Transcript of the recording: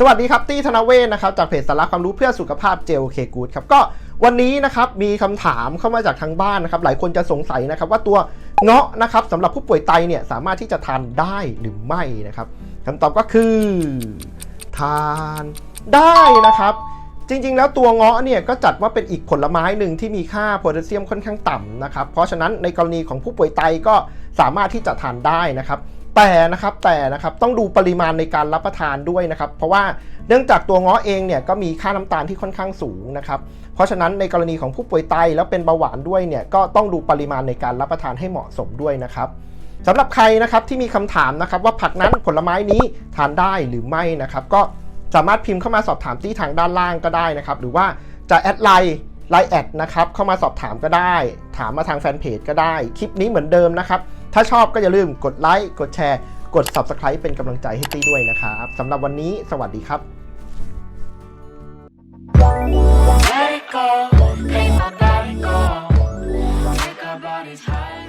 สวัสดีครับตี้ธนเวศนะครับจากเพจสาระความรู้เพื่อสุขภาพเจลเคกูดครับก็วันนี้นะครับมีคำถามเข้ามาจากทางบ้านนะครับหลายคนจะสงสัยนะครับว่าตัวเงาะนะครับสำหรับผู้ป่วยไตเนี่ยสามารถที่จะทานได้หรือไม่นะครับคำตอบก็คือ ทานได้นะครับ จริง ๆ แล้วตัวเงาะเนี่ยก็จัดว่าเป็นอีกผลไม้หนึ่งที่มีค่าโพแทสเซียมค่อนข้างต่ำนะครับ เพราะฉะนั้นในกรณีของผู้ป่วยไตก็สามารถที่จะทานได้นะครับแต่นะครับแต่นะครับต้องดูปริมาณในการรับประทานด้วยนะครับเพราะว่าเนื่องจากตัวเงาะเองเนี่ยก็มีค่าน้ำตาลที่ค่อนข้างสูงนะครับเพราะฉะนั้นในกรณีของผู้ป่วยไตแล้วเป็นเบาหวานด้วยเนี่ยก็ต้องดูปริมาณในการรับประทานให้เหมาะสมด้วยนะครับสำหรับใครนะครับที่มีคำถามนะครับว่าผักนั้นผลไม้นี้ทานได้หรือไม่นะครับก็ สามารถพิมพ์เข้ามาสอบถามที่ทางด้านล่างก็ได้นะครับ หรือว่าจะแอดไลน์ไลน์แอดนะครับเข้ามาสอบถามก็ได้ ถามมาทางแฟนเพจก็ได้ คลิปนี้เหมือนเดิมนะครับ ถ้าชอบก็อย่าลืมกดไลค์กดแชร์ กด Subscribe เป็นกำลังใจให้ตี้ด้วยนะครับสำหรับวันนี้สวัสดีครับ Take bodies high.